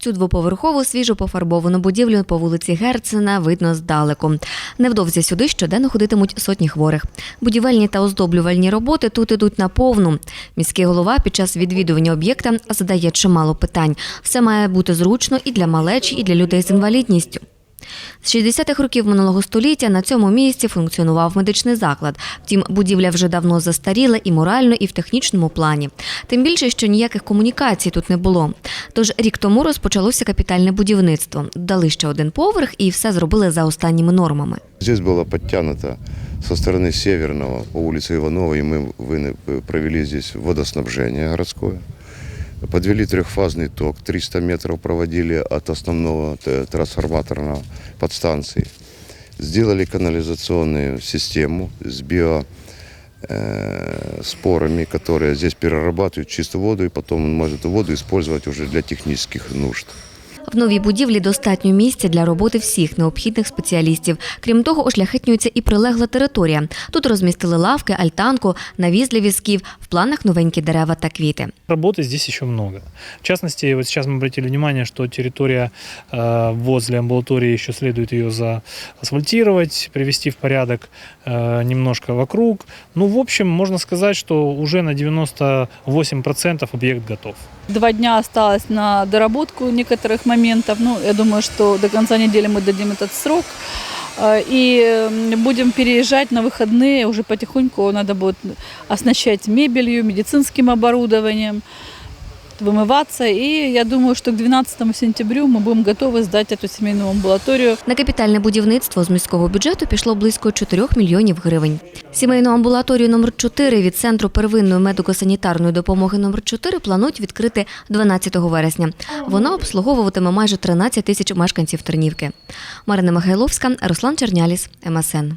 Цю двоповерхову свіжо пофарбовану будівлю по вулиці Герцена видно здалеку. Невдовзі сюди щоденно ходитимуть сотні хворих. Будівельні та оздоблювальні роботи тут ідуть на повну. Міський голова під час відвідування об'єкта задає чимало питань. Все має бути зручно і для малечі, і для людей з інвалідністю. З 60-х років минулого століття на цьому місці функціонував медичний заклад. Втім, будівля вже давно застаріла і морально, і в технічному плані. Тим більше, що ніяких комунікацій тут не було. Тож рік тому розпочалося капітальне будівництво. Дали ще один поверх і все зробили за останніми нормами. Здесь было подтянуто со стороны Северного по улице Иванова, и мы вы- провели здесь водоснабжение городское. Подвели трехфазный ток, 300 метров проводили от основного т- трансформаторного подстанции. Сделали канализационную систему с био э, спорами, которые здесь перерабатывают чистую воду, и потом он может эту воду использовать уже для технических нужд. В новій будівлі достатньо місця для роботи всіх необхідних спеціалістів. Крім того, ошляхетнюється і прилегла територія. Тут розмістили лавки, альтанку, навіз для візків, в планах новенькі дерева та квіти. Работы здесь еще много. В частности, вот сейчас мы обратили внимание, что территория э, возле амбулатории еще следует ее заасфальтировать, привести в порядок э, немножко вокруг. Ну, в общем, можно сказать, что уже на 98% объект готов. Два дня осталось на доработку некоторых моментов. Ну, я думаю, что до конца недели мы дадим этот срок. Э, И м, будем переезжать на выходные. Уже потихоньку надо будет оснащать мебелью, медицинским оборудованием, вымываться. И я думаю, что к 12 сентябрю мы будем готовы сдать эту семейную амбулаторию. На капітальне будівництво з міського бюджету пішло близько 4 мільйонів гривень. Сімейну амбулаторію номер 4 від центру первинної медико-санітарної допомоги номер 4 планують відкрити 12 вересня. Вона обслуговуватиме майже 13 тисяч мешканців Тернівки. Марина Михайловська, Руслан Черняліс, МСН.